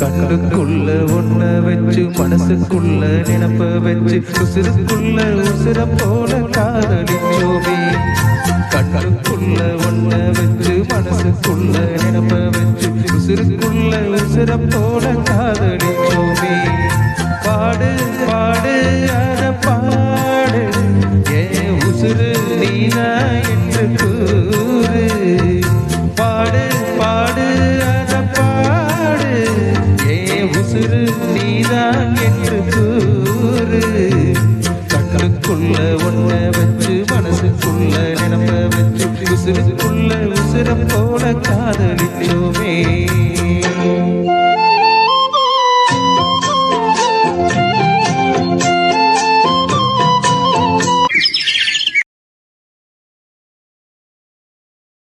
கண்ணுக்குள்ள ஒண்ண வச்சு மனசுக்குள்ள நினப்ப வச்சு உசுருக்குள்ள உசுர போல காதலிச்சோமே. கண்ணுக்குள்ள ஒண்ண வச்சு மனசுக்குள்ள நினப்ப வச்சு உசுருக்குள்ள உசுர போல காதலிச்சோமே. பாடு பாடு அத பாடு. ஏ உசுறு நீனா என்று உசுரு நீதான் என்று கூறு. கண்ணுக்குள்ள ஒண்ண வச்சு மனசுக்குள்ள நினப்ப வச்சு உசுருக்குள்ள உசுரம் போல காதலிச்சோமே